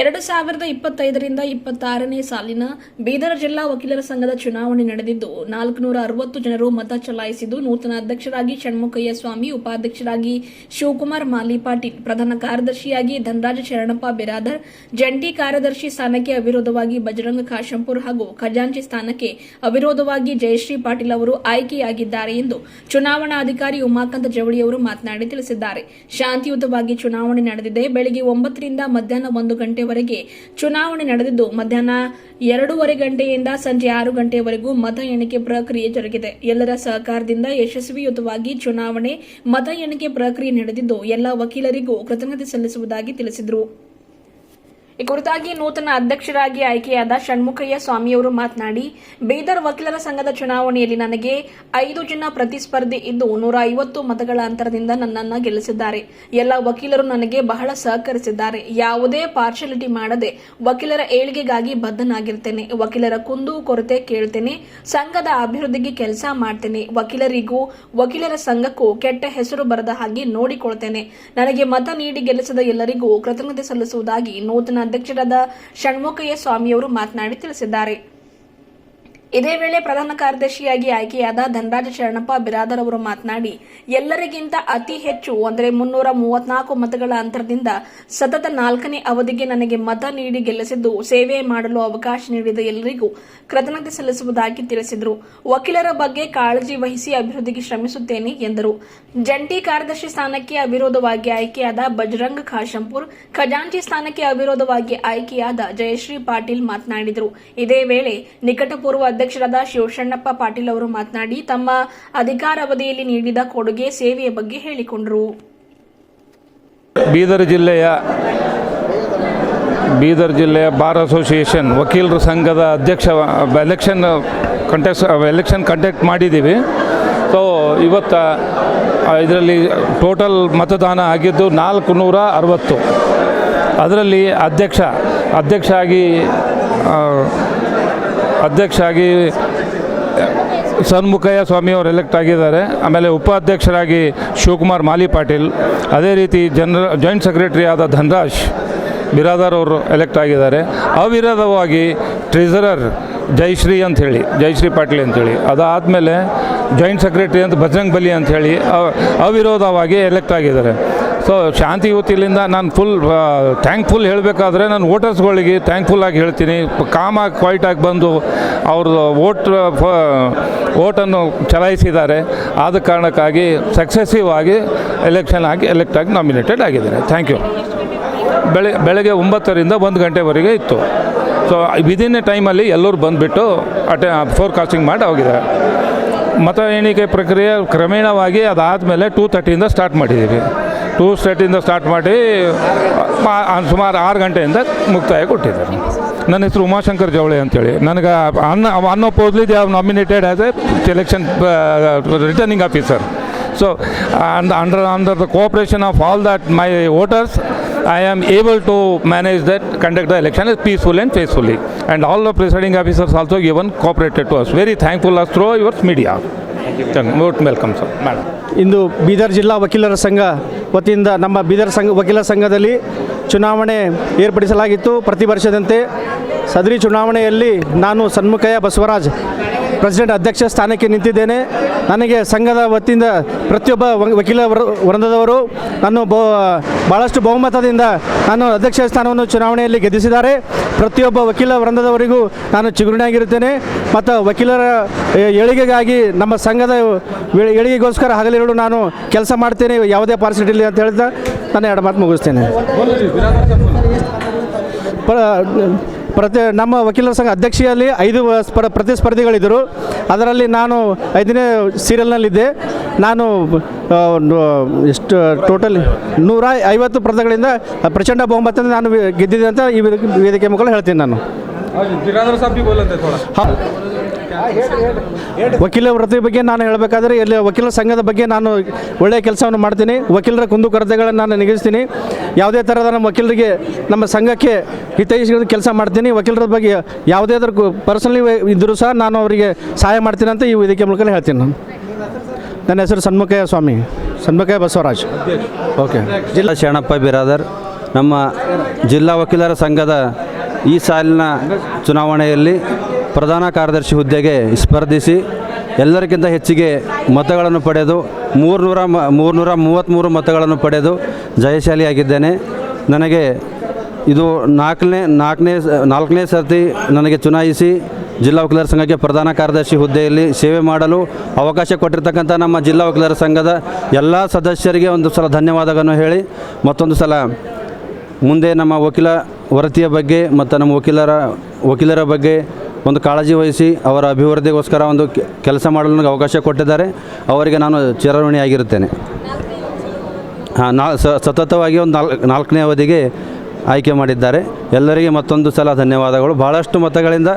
ಎರಡು ಸಾವಿರದ ಇಪ್ಪತ್ತೈದರಿಂದ ಇಪ್ಪತ್ತಾರನೇ ಸಾಲಿನ ಬೀದರ್ ಜಿಲ್ಲಾ ವಕೀಲರ ಸಂಘದ ಚುನಾವಣೆ ನಡೆದಿದ್ದು ನಾಲ್ಕುನೂರ ಅರವತ್ತು ಜನರು ಮತ ಚಲಾಯಿಸಿದ್ದು, ನೂತನ ಅಧ್ಯಕ್ಷರಾಗಿ ಷಣ್ಮುಖಯ್ಯ ಸ್ವಾಮಿ ಉಪಾಧ್ಯಕ್ಷರಾಗಿ ಶಿವಕುಮಾರ್ ಮಾಲಿ ಪಾಟೀಲ್ ಪ್ರಧಾನ ಕಾರ್ಯದರ್ಶಿಯಾಗಿ ಧನರಾಜ ಶರಣಪ್ಪ ಬಿರಾದರ್, ಜಂಟಿ ಕಾರ್ಯದರ್ಶಿ ಸ್ಥಾನಕ್ಕೆ ಅವಿರೋಧವಾಗಿ ಬಜರಂಗ ಕಾಶಂಪುರ್ ಹಾಗೂ ಖಜಾಂಚಿ ಸ್ಥಾನಕ್ಕೆ ಅವಿರೋಧವಾಗಿ ಜಯಶ್ರೀ ಪಾಟೀಲ್ ಅವರು ಆಯ್ಕೆಯಾಗಿದ್ದಾರೆ ಎಂದು ಚುನಾವಣಾಧಿಕಾರಿ ಉಮಾಕಾಂತ ಜವಳಿಯವರು ಮಾತನಾಡಿ ತಿಳಿಸಿದ್ದಾರೆ. ಶಾಂತಿಯುತವಾಗಿ ಚುನಾವಣೆ ನಡೆದಿದೆ. ಬೆಳಗ್ಗೆ ಒಂಬತ್ತರಿಂದ ಮಧ್ಯಾಹ್ನ ಒಂದು ಗಂಟೆವರೆಗೆ ಚುನಾವಣೆ ನಡೆದಿದ್ದು, ಮಧ್ಯಾಹ್ನ ಎರಡೂವರೆ ಗಂಟೆಯಿಂದ ಸಂಜೆ ಆರು ಗಂಟೆವರೆಗೂ ಮತ ಎಣಿಕೆ ಪ್ರಕ್ರಿಯೆ ಜರುಗಿದೆ. ಎಲ್ಲರ ಸಹಕಾರದಿಂದ ಯಶಸ್ವಿಯುತವಾಗಿ ಚುನಾವಣೆ ಮತ ಎಣಿಕೆ ಪ್ರಕ್ರಿಯೆ ನಡೆದಿದ್ದು, ಎಲ್ಲ ವಕೀಲರಿಗೂ ಕೃತಜ್ಞತೆ ಸಲ್ಲಿಸುವುದಾಗಿ ತಿಳಿಸಿದರು. ಈ ಕುರಿತಾಗಿ ನೂತನ ಅಧ್ಯಕ್ಷರಾಗಿ ಆಯ್ಕೆಯಾದ ಷಣ್ಮುಖಯ್ಯ ಸ್ವಾಮಿಯವರು ಮಾತನಾಡಿ, ಬೀದರ್ ವಕೀಲರ ಸಂಘದ ಚುನಾವಣೆಯಲ್ಲಿ ನನಗೆ ಐದು ಜನ ಪ್ರತಿಸ್ಪರ್ಧಿ ಇದ್ದು ನೂರ ಐವತ್ತು ಮತಗಳ ಅಂತರದಿಂದ ನನ್ನನ್ನು ಗೆಲ್ಲಿಸಿದ್ದಾರೆ. ಎಲ್ಲ ವಕೀಲರು ನನಗೆ ಬಹಳ ಸಹಕರಿಸಿದ್ದಾರೆ. ಯಾವುದೇ ಪಾರ್ಶಾಲಿಟಿ ಮಾಡದೆ ವಕೀಲರ ಏಳಿಗೆಗಾಗಿ ಬದ್ಧನಾಗಿರ್ತೇನೆ. ವಕೀಲರ ಕುಂದು ಕೊರತೆ ಕೇಳ್ತೇನೆ. ಸಂಘದ ಅಭಿವೃದ್ಧಿಗೆ ಕೆಲಸ ಮಾಡ್ತೇನೆ. ವಕೀಲರಿಗೂ ವಕೀಲರ ಸಂಘಕ್ಕೂ ಕೆಟ್ಟ ಹೆಸರು ಬರದ ಹಾಗೆ ನೋಡಿಕೊಳ್ತೇನೆ. ನನಗೆ ಮತ ನೀಡಿ ಗೆಲ್ಲಿಸಿದ ಎಲ್ಲರಿಗೂ ಕೃತಜ್ಞತೆ ಸಲ್ಲಿಸುವುದಾಗಿ ನೂತನ ಅಧ್ಯಕ್ಷರಾದ ಷಣ್ಮುಖಯ್ಯ ಸ್ವಾಮಿಯವರು ಮಾತನಾಡಿ ತಿಳಿಸಿದ್ದಾರೆ. ಇದೇ ವೇಳೆ ಪ್ರಧಾನ ಕಾರ್ಯದರ್ಶಿಯಾಗಿ ಆಯ್ಕೆಯಾದ ಧನರಾಜ ಶರಣಪ್ಪ ಬಿರಾದರ್ ಅವರು ಮಾತನಾಡಿ, ಎಲ್ಲರಿಗಿಂತ ಅತಿ ಹೆಚ್ಚು ಅಂದರೆ ಮುನ್ನೂರ ಮೂವತ್ನಾಲ್ಕು ಮತಗಳ ಅಂತರದಿಂದ ಸತತ ನಾಲ್ಕನೇ ಅವಧಿಗೆ ನನಗೆ ಮತ ನೀಡಿ ಗೆಲ್ಲಿಸಿದ್ದು, ಸೇವೆ ಮಾಡಲು ಅವಕಾಶ ನೀಡಿದ ಎಲ್ಲರಿಗೂ ಕೃತಜ್ಞತೆ ಸಲ್ಲಿಸುವುದಾಗಿ ತಿಳಿಸಿದರು. ವಕೀಲರ ಬಗ್ಗೆ ಕಾಳಜಿ ವಹಿಸಿ ಅಭಿವೃದ್ಧಿಗೆ ಶ್ರಮಿಸುತ್ತೇನೆ ಎಂದರು. ಜಂಟಿ ಕಾರ್ಯದರ್ಶಿ ಸ್ಥಾನಕ್ಕೆ ಅವಿರೋಧವಾಗಿ ಆಯ್ಕೆಯಾದ ಬಜರಂಗ್ ಖಾಶಂಪುರ್, ಖಜಾಂಚಿ ಸ್ಥಾನಕ್ಕೆ ಅವಿರೋಧವಾಗಿ ಆಯ್ಕೆಯಾದ ಜಯಶ್ರೀ ಪಾಟೀಲ್ ಮಾತನಾಡಿದರು. ಇದೇ ವೇಳೆ ನಿಕಟಪೂರ್ವ ಅಧ್ಯಕ್ಷರಾದ ಶಿವಶಣ್ಣಪ್ಪ ಪಾಟೀಲ್ ಅವರು ಮಾತನಾಡಿ, ತಮ್ಮ ಅಧಿಕಾರಾವಧಿಯಲ್ಲಿ ನೀಡಿದ ಕೊಡುಗೆ ಸೇವೆಯ ಬಗ್ಗೆ ಹೇಳಿಕೊಂಡರು. ಬೀದರ್ ಜಿಲ್ಲೆಯ ಬೀದರ್ ಜಿಲ್ಲೆಯ ಬಾರ್ ಅಸೋಸಿಯೇಷನ್ ವಕೀಲರ ಸಂಘದ ಅಧ್ಯಕ್ಷ ಎಲೆಕ್ಷನ್ ಕಂಟೆಸ್ಟ್ ಎಲೆಕ್ಷನ್ ಕಂಡಕ್ಟ್ ಮಾಡಿದ್ದೀವಿ. ಸೊ ಇವತ್ತು ಇದರಲ್ಲಿ ಟೋಟಲ್ ಮತದಾನ ಆಗಿದ್ದು ನಾಲ್ಕು ನೂರ ಅರವತ್ತು. ಅದರಲ್ಲಿ ಅಧ್ಯಕ್ಷ ಅಧ್ಯಕ್ಷ ಆಗಿ ಅಧ್ಯಕ್ಷ ಆಗಿ ಸನ್ಮುಖಯ್ಯ ಸ್ವಾಮಿಯವರು ಎಲೆಕ್ಟ್ ಆಗಿದ್ದಾರೆ. ಆಮೇಲೆ ಉಪಾಧ್ಯಕ್ಷರಾಗಿ ಶಿವಕುಮಾರ್ ಮಾಲಿ ಪಾಟೀಲ್. ಅದೇ ರೀತಿ ಜನರಲ್ ಜಾಯಿಂಟ್ ಸೆಕ್ರೆಟರಿ ಆದ ಧನರಾಜ್ ಬಿರಾದಾರ್ ಅವರು ಎಲೆಕ್ಟ್ ಆಗಿದ್ದಾರೆ. ಅವಿರೋಧವಾಗಿ ಟ್ರೆಸರರ್ ಜಯಶ್ರೀ ಅಂಥೇಳಿ ಜಯಶ್ರೀ ಪಾಟೀಲ್ ಅಂಥೇಳಿ ಅದಾದಮೇಲೆ ಜಾಯಿಂಟ್ ಸೆಕ್ರೆಟರಿ ಅಂತ ಬಜರಂಗ್ ಬಲಿ ಅಂತ ಹೇಳಿ ಅವಿರೋಧವಾಗಿ ಎಲೆಕ್ಟ್ ಆಗಿದ್ದಾರೆ. ಸೊ ಶಾಂತಿಯುತಿಲಿಂದ ನಾನು ಫುಲ್ ಥ್ಯಾಂಕ್ಫುಲ್ ಹೇಳಬೇಕಾದ್ರೆ ನಾನು ವೋಟರ್ಸ್ಗಳಿಗೆ ಥ್ಯಾಂಕ್ಫುಲ್ ಆಗಿ ಹೇಳ್ತೀನಿ. ಕಾಮಾಗಿ ಆಗಿ ಬಂದು ಅವ್ರದ್ದು ವೋಟ್ ವೋಟನ್ನು ಚಲಾಯಿಸಿದ್ದಾರೆ. ಆದ ಕಾರಣಕ್ಕಾಗಿ ಸಕ್ಸೆಸಿವ್ ಆಗಿ ಎಲೆಕ್ಷನ್ ಆಗಿ ಎಲೆಕ್ಟ್ ಆಗಿ ನಾಮಿನೇಟೆಡ್ ಆಗಿದ್ದಾರೆ. ಥ್ಯಾಂಕ್ ಯು ಬೆಳೆ, ಬೆಳಗ್ಗೆ ಒಂಬತ್ತರಿಂದ ಒಂದು ಗಂಟೆವರೆಗೆ ಇತ್ತು. ಸೊ ವಿದಿನ್ ಎ ಟೈಮಲ್ಲಿ ಎಲ್ಲರೂ ಬಂದುಬಿಟ್ಟು ಅಟೆ ಫೋರ್ಕಾಸ್ಟಿಂಗ್ ಮಾಡಿ ಹೋಗಿದ್ದಾರೆ. ಮತ ಎಣಿಕೆ ಪ್ರಕ್ರಿಯೆ ಕ್ರಮೇಣವಾಗಿ ಅದಾದಮೇಲೆ ಟೂ ತರ್ಟಿಯಿಂದ ಸ್ಟಾರ್ಟ್ ಮಾಡಿದ್ದೀವಿ. ಟೂ ತರ್ಟಿಯಿಂದ ಸ್ಟಾರ್ಟ್ ಮಾಡಿ ಸುಮಾರು ಆರು ಗಂಟೆಯಿಂದ ಮುಕ್ತಾಯ ಕೊಟ್ಟಿದ್ದಾರೆ. ನನ್ನ ಹೆಸರು ಉಮಾಶಂಕರ್ ಜವಳಿ ಅಂತೇಳಿ. ನನಗೆ ಅನ್ನ ಅನ್ನ possibly they are nominated as a selection returning officer so under under the cooperation of all that my voters I am able to manage that, conduct the election as peaceful and faithfully. And all the presiding officers also given cooperated to us. Very thankful us through your media. Thank Most welcome, sir. Madam. ಇಂದು ಬೀದರ್ ಜಿಲ್ಲಾ ವಕೀಲರ ಸಂಘ ವತಿಯಿಂದ ನಮ್ಮ ಬೀದರ್ ಸಂಘ ವಕೀಲರ ಸಂಘದಲ್ಲಿ ಚುನಾವಣೆ ಏರ್ಪಡಿಸಲಾಗಿತ್ತು ಪ್ರತಿ ವರ್ಷದಂತೆ ಸದರಿ ಚುನಾವಣೆಯಲ್ಲಿ ನಾನು Sanmukaya, ಬಸವರಾಜ್ ಪ್ರೆಸಿಡೆಂಟ್ ಅಧ್ಯಕ್ಷ ಸ್ಥಾನಕ್ಕೆ ನಿಂತಿದ್ದೇನೆ. ನನಗೆ ಸಂಘದ ವತಿಯಿಂದ ಪ್ರತಿಯೊಬ್ಬ ವಕೀಲ ವೃಂದದವರು ನಾನು ಬಹು ಭಾಳಷ್ಟು ಬಹುಮತದಿಂದ ನಾನು ಅಧ್ಯಕ್ಷ ಸ್ಥಾನವನ್ನು ಚುನಾವಣೆಯಲ್ಲಿ ಗೆದ್ದಿಸಿದ್ದಾರೆ. ಪ್ರತಿಯೊಬ್ಬ ವಕೀಲ ವೃಂದದವರಿಗೂ ನಾನು ಚಿಗುರುಣಿಯಾಗಿರುತ್ತೇನೆ. ಮತ್ತು ವಕೀಲರ ಏಳಿಗೆಗಾಗಿ ನಮ್ಮ ಸಂಘದ ಏಳಿಗೆಗೋಸ್ಕರ ಹಗಲಿರುಳು ನಾನು ಕೆಲಸ ಮಾಡ್ತೇನೆ. ಯಾವುದೇ ಪಾರ್ಸಿಟಿ ಇಲ್ಲ ಅಂತ ಹೇಳ್ತಾ ನಾನು ಎರಡು ಮಾತು ಮುಗಿಸ್ತೇನೆ. ಪ್ರತಿ ನಮ್ಮ ವಕೀಲರ ಸಂಘ ಅಧ್ಯಕ್ಷೆಯಲ್ಲಿ ಐದು ಸ್ಪರ್ ಪ್ರತಿಸ್ಪರ್ಧಿಗಳಿದ್ದರು. ಅದರಲ್ಲಿ ನಾನು ಐದನೇ ಸೀರಿಯಲ್ನಲ್ಲಿದ್ದೆ. ನಾನು ಎಷ್ಟು ಟೋಟಲ್ ನೂರ ಐವತ್ತು ಪ್ರದಗಳಿಂದ ಪ್ರಚಂಡ ಬಹುಮತದಿಂದ ನಾನು ಗೆದ್ದಿದೆ ಗೆದ್ದಿದ್ದೆ ಅಂತ ಈ ವೇದಿಕೆ- ಮುಖಾಂತರ ಹೇಳ್ತೀನಿ ನಾನು. ವಕೀಲ ವೃತ್ತಿ ಬಗ್ಗೆ ನಾನು ಹೇಳಬೇಕಾದ್ರೆ ಇಲ್ಲಿ ವಕೀಲ ಸಂಘದ ಬಗ್ಗೆ ನಾನು ಒಳ್ಳೆಯ ಕೆಲಸವನ್ನು ಮಾಡ್ತೀನಿ. ವಕೀಲರ ಕುಂದುಕೊರತೆಗಳನ್ನು ನಾನು ನಿಗಿಸ್ತೀನಿ ಯಾವುದೇ ಥರದ ನಮ್ಮ ವಕೀಲರಿಗೆ ನಮ್ಮ ಸಂಘಕ್ಕೆ ಹಿತೈಷಿಗಳ ಕೆಲಸ ಮಾಡ್ತೀನಿ. ವಕೀಲರ ಬಗ್ಗೆ ಯಾವುದೇ ಥರ ಪರ್ಸನಲಿ ಇದ್ದರೂ ಸಹ ನಾನು ಅವರಿಗೆ ಸಹಾಯ ಮಾಡ್ತೀನಿ ಅಂತ ಈ ವೇದಿಕೆ ಮೂಲಕ ಹೇಳ್ತೀನಿ ನಾನು. ನನ್ನ ಹೆಸರು ಸನ್ಮುಖಯ್ಯ ಸ್ವಾಮಿ. ಸನ್ಮುಖಯ್ಯ ಬಸವರಾಜ್. ಓಕೆ. ಜಿಲ್ಲಾ ಶರಣಪ್ಪ ಬಿರಾದರ್. ನಮ್ಮ ಜಿಲ್ಲಾ ವಕೀಲರ ಸಂಘದ ಈ ಸಾಲಿನ ಚುನಾವಣೆಯಲ್ಲಿ ಪ್ರಧಾನ ಕಾರ್ಯದರ್ಶಿ ಹುದ್ದೆಗೆ ಸ್ಪರ್ಧಿಸಿ ಎಲ್ಲರಿಗಿಂತ ಹೆಚ್ಚಿಗೆ ಮತಗಳನ್ನು ಪಡೆದು ಮೂರುನೂರ ಮ, ಮೂರುನೂರ ಮೂವತ್ತ್ಮೂರು ಮತಗಳನ್ನು ಪಡೆದು ಜಯಶಾಲಿಯಾಗಿದ್ದೇನೆ. ನನಗೆ ಇದು ನಾಲ್ಕನೇ ನಾಲ್ಕನೇ ನಾಲ್ಕನೇ ಸರ್ತಿ ನನಗೆ ಚುನಾಯಿಸಿ ಜಿಲ್ಲಾ ವಕೀಲರ ಸಂಘಕ್ಕೆ ಪ್ರಧಾನ ಕಾರ್ಯದರ್ಶಿ ಹುದ್ದೆಯಲ್ಲಿ ಸೇವೆ ಮಾಡಲು ಅವಕಾಶ ಕೊಟ್ಟಿರ್ತಕ್ಕಂಥ ನಮ್ಮ ಜಿಲ್ಲಾ ವಕೀಲರ ಸಂಘದ ಎಲ್ಲ ಸದಸ್ಯರಿಗೆ ಒಂದು ಸಲ ಧನ್ಯವಾದಗಳನ್ನು ಹೇಳಿ, ಮತ್ತೊಂದು ಸಲ ಮುಂದೆ ನಮ್ಮ ವಕೀಲ ವರತಿಯ ಬಗ್ಗೆ ಮತ್ತು ನಮ್ಮ ವಕೀಲರ ವಕೀಲರ ಬಗ್ಗೆ ಒಂದು ಕಾಳಜಿ ವಹಿಸಿ ಅವರ ಅಭಿವೃದ್ಧಿಗೋಸ್ಕರ ಒಂದು ಕೆಲಸ ಮಾಡಲು ನನಗೆ ಅವಕಾಶ ಕೊಟ್ಟಿದ್ದಾರೆ. ಅವರಿಗೆ ನಾನು ಚಿರಋಣಿಯಾಗಿರುತ್ತೇನೆ ಹಾಂ, ನಾ ಸತತವಾಗಿ ಒಂದು ನಾಲ್ಕು, ನಾಲ್ಕನೇ ಅವಧಿಗೆ ಆಯ್ಕೆ ಮಾಡಿದ್ದಾರೆ. ಎಲ್ಲರಿಗೆ ಮತ್ತೊಂದು ಸಲ ಧನ್ಯವಾದಗಳು. ಭಾಳಷ್ಟು ಮತಗಳಿಂದ,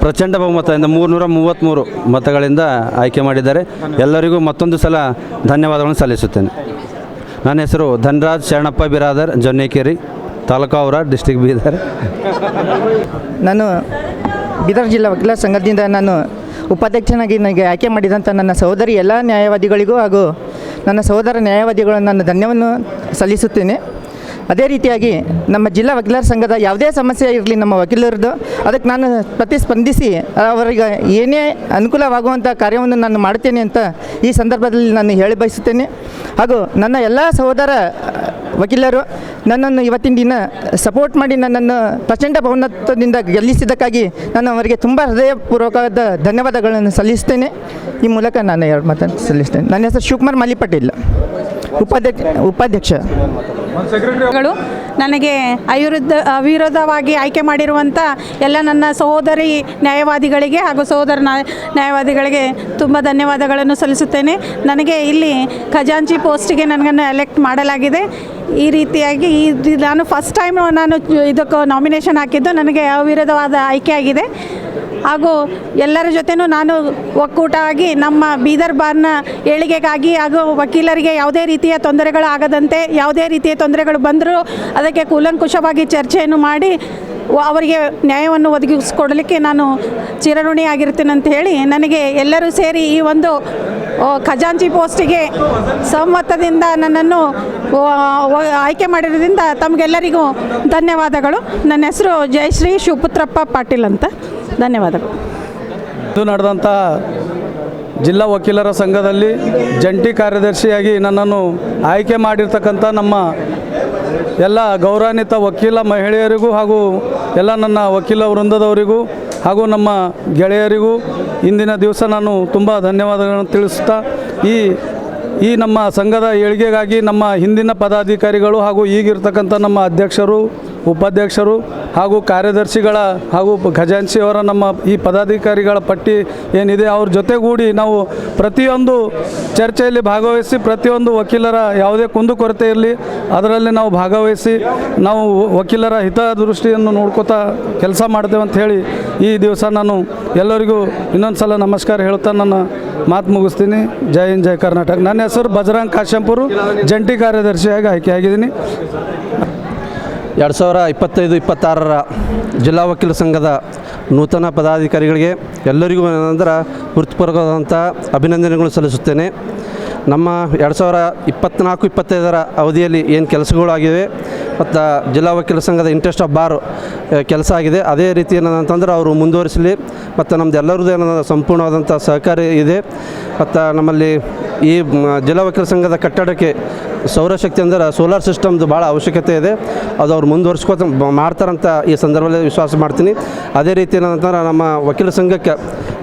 ಪ್ರಚಂಡ ಬಹುಮತದಿಂದ ಮೂರುನೂರ ಮೂವತ್ತ್ಮೂರು ಮತಗಳಿಂದ ಆಯ್ಕೆ ಮಾಡಿದ್ದಾರೆ. ಎಲ್ಲರಿಗೂ ಮತ್ತೊಂದು ಸಲ ಧನ್ಯವಾದಗಳನ್ನು ಸಲ್ಲಿಸುತ್ತೇನೆ. ನನ್ನ ಹೆಸರು ಧನ್ರಾಜ್ ಶರಣಪ್ಪ ಬಿರಾದರ್, ಜೊನ್ನೇಕೇರಿ. ತಾಲೂಕು ಅವರ ಡಿಸ್ಟಿಕ್ ಬೀದರ್ ನಾನು ಬೀದರ್ ಜಿಲ್ಲಾ ವಕೀಲರ ಸಂಘದಿಂದ ನಾನು ಉಪಾಧ್ಯಕ್ಷನಾಗಿ ನನಗೆ ಆಯ್ಕೆ ಮಾಡಿದಂಥ ನನ್ನ ಸಹೋದರಿ ಎಲ್ಲ ನ್ಯಾಯವಾದಿಗಳಿಗೂ ಹಾಗೂ ನನ್ನ ಸಹೋದರ ನ್ಯಾಯವಾದಿಗಳು ನಾನು ಧನ್ಯವನ್ನು ಸಲ್ಲಿಸುತ್ತೇನೆ. ಅದೇ ರೀತಿಯಾಗಿ ನಮ್ಮ ಜಿಲ್ಲಾ ವಕೀಲರ ಸಂಘದ ಯಾವುದೇ ಸಮಸ್ಯೆ ಇರಲಿ ನಮ್ಮ ವಕೀಲರದ್ದು ಅದಕ್ಕೆ ನಾನು ಪ್ರತಿಸ್ಪಂದಿಸಿ ಅವರಿಗೆ ಏನೇ ಅನುಕೂಲವಾಗುವಂಥ ಕಾರ್ಯವನ್ನು ನಾನು ಮಾಡ್ತೇನೆ ಅಂತ ಈ ಸಂದರ್ಭದಲ್ಲಿ ನಾನು ಹೇಳಿ ಬಯಸುತ್ತೇನೆ. ಹಾಗೂ ನನ್ನ ಎಲ್ಲ ಸಹೋದರ ವಕೀಲರು ನನ್ನನ್ನು ಇವತ್ತಿನ ದಿನ ಸಪೋರ್ಟ್ ಮಾಡಿ ನನ್ನನ್ನು ಪ್ರಚಂಡ ಬಹುಮತದಿಂದ ಗೆಲ್ಲಿಸಿದ್ದಕ್ಕಾಗಿ ನಾನು ಅವರಿಗೆ ತುಂಬ ಹೃದಯಪೂರ್ವಕವಾದ ಧನ್ಯವಾದಗಳನ್ನು ಸಲ್ಲಿಸ್ತೇನೆ. ಈ ಮೂಲಕ ನಾನು ಎರಡು ಮಾತನ್ನು ಸಲ್ಲಿಸ್ತೇನೆ. ನನ್ನ ಹೆಸರು ಶಿವಕುಮಾರ್ ಮಲ್ಲಿಪಟ್ಟಿಲ್ಲ ಉಪಾಧ್ಯಕ್ಷ ಉಪಾಧ್ಯಕ್ಷ. ಗಳು ನನಗೆ ಅವಿರುದ್ಧ, ಅವಿರೋಧವಾಗಿ ಆಯ್ಕೆ ಮಾಡಿರುವಂಥ ಎಲ್ಲ ನನ್ನ ಸಹೋದರಿ ನ್ಯಾಯವಾದಿಗಳಿಗೆ ಹಾಗೂ ಸಹೋದರ ನ್ಯಾಯವಾದಿಗಳಿಗೆ ತುಂಬ ಧನ್ಯವಾದಗಳನ್ನು ಸಲ್ಲಿಸುತ್ತೇನೆ. ನನಗೆ ಇಲ್ಲಿ ಖಜಾಂಚಿ ಪೋಸ್ಟಿಗೆ ನನಗನ್ನು ಎಲೆಕ್ಟ್ ಮಾಡಲಾಗಿದೆ. ಈ ರೀತಿಯಾಗಿ ಈ ನಾನು ಫಸ್ಟ್ ಟೈಮ್ ನಾನು ಇದಕ್ಕೆ ನಾಮಿನೇಷನ್ ಹಾಕಿದ್ದು ನನಗೆ ಅವಿರೋಧವಾದ ಆಯ್ಕೆ ಆಗಿದೆ. ಹಾಗೂ ಎಲ್ಲರ ಜೊತೆನೂ ನಾನು ಒಕ್ಕೂಟವಾಗಿ ನಮ್ಮ ಬೀದರ್ ಬಾರ್ನ ಏಳಿಗೆಗಾಗಿ ಹಾಗೂ ವಕೀಲರಿಗೆ ಯಾವುದೇ ರೀತಿಯ ತೊಂದರೆಗಳು ಆಗದಂತೆ ಯಾವುದೇ ರೀತಿಯ ತೊಂದರೆಗಳು ಬಂದರೂ ಅದಕ್ಕೆ ಕೂಲಂಕುಷವಾಗಿ ಚರ್ಚೆಯನ್ನು ಮಾಡಿ ಅವರಿಗೆ ನ್ಯಾಯವನ್ನು ಒದಗಿಸಿಕೊಡಲಿಕ್ಕೆ ನಾನು ಚಿರಋಣಿಯಾಗಿರ್ತೀನಿ ಅಂತ ಹೇಳಿ ನನಗೆ ಎಲ್ಲರೂ ಸೇರಿ ಈ ಒಂದು ಖಜಾಂಚಿ ಪೋಸ್ಟಿಗೆ ಸಹಮತದಿಂದ ನನ್ನನ್ನು ಆಯ್ಕೆ ಮಾಡಿರೋದ್ರಿಂದ ತಮಗೆಲ್ಲರಿಗೂ ಧನ್ಯವಾದಗಳು. ನನ್ನ ಹೆಸರು ಜಯಶ್ರೀ ಶಿವಪುತ್ರಪ್ಪ ಪಾಟೀಲ್ ಅಂತ. ಧನ್ಯವಾದಗಳು. ಇದು ನಡೆದಂಥ ಜಿಲ್ಲಾ ವಕೀಲರ ಸಂಘದಲ್ಲಿ ಜಂಟಿ ಕಾರ್ಯದರ್ಶಿಯಾಗಿ ನನ್ನನ್ನು ಆಯ್ಕೆ ಮಾಡಿರ್ತಕ್ಕಂಥ ನಮ್ಮ ಎಲ್ಲ ಗೌರವಾನ್ವಿತ ವಕೀಲ ಮಹಿಳೆಯರಿಗೂ ಹಾಗೂ ಎಲ್ಲ ನನ್ನ ವಕೀಲ ವೃಂದದವರಿಗೂ ಹಾಗೂ ನಮ್ಮ ಗೆಳೆಯರಿಗೂ ಇಂದಿನ ದಿವಸ ನಾನು ತುಂಬ ಧನ್ಯವಾದಗಳನ್ನು ತಿಳಿಸುತ್ತಾ, ಈ ಈ ನಮ್ಮ ಸಂಘದ ಏಳಿಗೆಗಾಗಿ ನಮ್ಮ ಹಿಂದಿನ ಪದಾಧಿಕಾರಿಗಳು ಹಾಗೂ ಈಗಿರ್ತಕ್ಕಂಥ ನಮ್ಮ ಅಧ್ಯಕ್ಷರು ಉಪಾಧ್ಯಕ್ಷರು ಹಾಗೂ ಕಾರ್ಯದರ್ಶಿಗಳ ಹಾಗೂ ಖಜಾಂಚಿಯವರ ನಮ್ಮ ಈ ಪದಾಧಿಕಾರಿಗಳ ಪಟ್ಟಿ ಏನಿದೆ, ಅವ್ರ ಜೊತೆಗೂಡಿ ನಾವು ಪ್ರತಿಯೊಂದು ಚರ್ಚೆಯಲ್ಲಿ ಭಾಗವಹಿಸಿ, ಪ್ರತಿಯೊಂದು ವಕೀಲರ ಯಾವುದೇ ಕುಂದುಕೊರತೆ ಇರಲಿ, ಅದರಲ್ಲಿ ನಾವು ಭಾಗವಹಿಸಿ, ನಾವು ವಕೀಲರ ಹಿತದೃಷ್ಟಿಯನ್ನು ನೋಡ್ಕೋತಾ ಕೆಲಸ ಮಾಡ್ತೇವೆ ಅಂತ ಹೇಳಿ ಈ ದಿವಸ ನಾನು ಎಲ್ಲರಿಗೂ ಇನ್ನೊಂದು ಸಲ ನಮಸ್ಕಾರ ಹೇಳ್ತಾ ನನ್ನ ಮಾತು ಮುಗಿಸ್ತೀನಿ. ಜೈ ಹಿಂದ್, ಜೈ ಕರ್ನಾಟಕ. ನನ್ನ ಹೆಸರು ಬಜರಂಗ್ ಕಾಶಂಪುರು, ಜಂಟಿ ಕಾರ್ಯದರ್ಶಿಯಾಗಿ ಆಯ್ಕೆಯಾಗಿದ್ದೀನಿ. ಎರಡು ಸಾವಿರ ಇಪ್ಪತ್ತೈದು, ಇಪ್ಪತ್ತಾರರ ಜಿಲ್ಲಾ ವಕೀಲ ಸಂಘದ ನೂತನ ಪದಾಧಿಕಾರಿಗಳಿಗೆ ಎಲ್ಲರಿಗೂ ನಂತರ ಹೃತ್ಪೂರ್ವಕವಾದಂಥ ಅಭಿನಂದನೆಗಳು ಸಲ್ಲಿಸುತ್ತೇನೆ. ನಮ್ಮ ಎರಡು ಸಾವಿರ ಇಪ್ಪತ್ತ್ನಾಲ್ಕು ಇಪ್ಪತ್ತೈದರ ಅವಧಿಯಲ್ಲಿ ಏನು ಕೆಲಸಗಳಾಗಿವೆ? ಮತ್ತು ಜಿಲ್ಲಾ ವಕೀಲ ಸಂಘದ ಇಂಟ್ರೆಸ್ಟ್ ಆಫ್ ಬಾರ್ ಕೆಲಸ ಆಗಿದೆ. ಅದೇ ರೀತಿ ಏನಂತಂದ್ರೆ ಅವರು ಮುಂದುವರಿಸಲಿ ಮತ್ತು ನಮ್ದು ಎಲ್ಲರದ್ದು ಏನಂದ್ರೆ ಸಂಪೂರ್ಣವಾದಂಥ ಸಹಕಾರ ಇದೆ. ಮತ್ತು ನಮ್ಮಲ್ಲಿ ಈ ಜಿಲ್ಲಾ ವಕೀಲ ಸಂಘದ ಕಟ್ಟಡಕ್ಕೆ ಸೌರಶಕ್ತಿ ಅಂದರೆ ಸೋಲಾರ್ ಸಿಸ್ಟಮ್ದು ಭಾಳ ಅವಶ್ಯಕತೆ ಇದೆ. ಅದು ಅವ್ರು ಮುಂದುವರಿಸ್ಕೋತ ಮಾಡ್ತಾರಂತ ಈ ಸಂದರ್ಭದಲ್ಲಿ ವಿಶ್ವಾಸ ಮಾಡ್ತೀನಿ. ಅದೇ ರೀತಿ ಏನಂತಂದ್ರೆ ನಮ್ಮ ವಕೀಲ ಸಂಘಕ್ಕೆ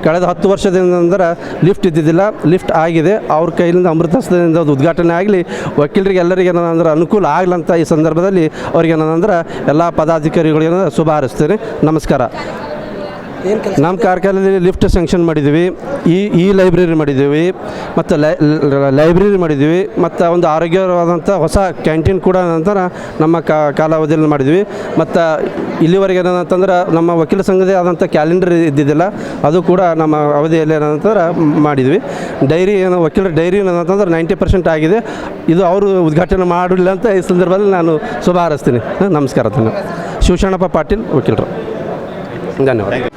ಕಳೆದ ಹತ್ತು ವರ್ಷದಿಂದ ಅಂದ್ರೆ ಲಿಫ್ಟ್ ಇದ್ದಿದ್ದಿಲ್ಲ, ಲಿಫ್ಟ್ ಆಗಿದೆ. ಅವ್ರ ಕೈಯಿಂದ ಅಮೃತಸ್ಥದಿಂದ ಅದು ಉದ್ಘಾಟನೆ ಆಗಲಿ, ವಕೀಲರಿಗೆ ಎಲ್ಲರಿಗೆ ಏನಂದ್ರೆ ಅನುಕೂಲ ಆಗ್ಲಂತ ಈ ಸಂದರ್ಭದಲ್ಲಿ ಅವ್ರಿಗೆ ಏನಂದ್ರೆ ಎಲ್ಲ ಪದಾಧಿಕಾರಿಗಳಿಗೆ ಶುಭ ಹಾರಿಸ್ತೇನೆ. ನಮಸ್ಕಾರ. ನಮ್ಮ ಕಾರ್ಖಾನೆಯಲ್ಲಿ ಲಿಫ್ಟ್ ಸ್ಯಾಂಕ್ಷನ್ ಮಾಡಿದ್ದೀವಿ. ಈ ಈ ಲೈಬ್ರರಿ ಮಾಡಿದ್ದೀವಿ. ಮತ್ತು ಲೈಬ್ರರಿ ಮಾಡಿದ್ದೀವಿ. ಮತ್ತು ಒಂದು ಆರೋಗ್ಯವಾದಂಥ ಹೊಸ ಕ್ಯಾಂಟೀನ್ ಕೂಡ ನಂತರ ನಮ್ಮ ಕಾಲಾವಧಿಯಲ್ಲಿ ಮಾಡಿದ್ವಿ ಮತ್ತು ಇಲ್ಲಿವರೆಗೆ ಏನಂತಂದ್ರೆ ನಮ್ಮ ವಕೀಲ ಸಂಘದೇ ಆದಂಥ ಕ್ಯಾಲೆಂಡರ್ ಇದ್ದಿದ್ದಿಲ್ಲ. ಅದು ಕೂಡ ನಮ್ಮ ಅವಧಿಯಲ್ಲಿ ಏನಂತಂದ್ರೆ ಮಾಡಿದ್ವಿ. ಡೈರಿ ಏನು, ವಕೀಲರ ಡೈರಿ ಏನಂತಂದ್ರೆ ನೈಂಟಿ ಪರ್ಸೆಂಟ್ ಆಗಿದೆ. ಇದು ಅವರು ಉದ್ಘಾಟನೆ ಮಾಡಲಿಲ್ಲ ಅಂತ ಈ ಸಂದರ್ಭದಲ್ಲಿ ನಾನು ಶುಭ ಹಾರೈಸ್ತೀನಿ. ನಮಸ್ಕಾರ ಶಿವಶರಣಪ್ಪ ಪಾಟೀಲ್, ವಕೀಲರು. ಧನ್ಯವಾದ